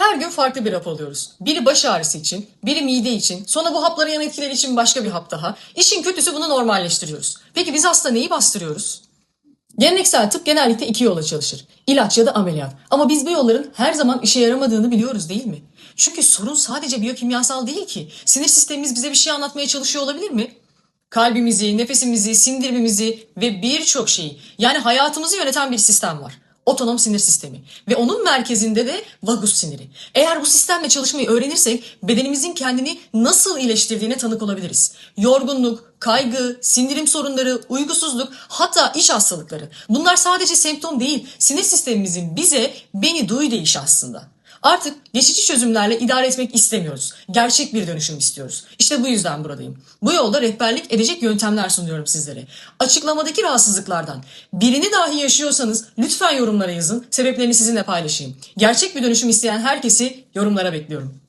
Her gün farklı bir hap alıyoruz. Biri baş ağrısı için, biri mide için, sonra bu hapların yan etkileri için başka bir hap daha. İşin kötüsü bunu normalleştiriyoruz. Peki biz hasta neyi bastırıyoruz? Geleneksel tıp genellikle iki yola çalışır. İlaç ya da ameliyat. Ama biz bu yolların her zaman işe yaramadığını biliyoruz değil mi? Çünkü sorun sadece biyokimyasal değil ki. Sinir sistemimiz bize bir şey anlatmaya çalışıyor olabilir mi? Kalbimizi, nefesimizi, sindirimimizi ve birçok şeyi yani hayatımızı yöneten bir sistem var. Otonom sinir sistemi ve onun merkezinde de vagus siniri. Eğer bu sistemle çalışmayı öğrenirsek bedenimizin kendini nasıl iyileştirdiğine tanık olabiliriz. Yorgunluk, kaygı, sindirim sorunları, uygusuzluk hatta iç hastalıkları. Bunlar sadece semptom değil sinir sistemimizin bize beni duy deyişi aslında. Artık geçici çözümlerle idare etmek istemiyoruz. Gerçek bir dönüşüm istiyoruz. İşte bu yüzden buradayım. Bu yolda rehberlik edecek yöntemler sunuyorum sizlere. Açıklamadaki rahatsızlıklardan birini dahi yaşıyorsanız lütfen yorumlara yazın. Sebeplerini sizinle paylaşayım. Gerçek bir dönüşüm isteyen herkesi yorumlara bekliyorum.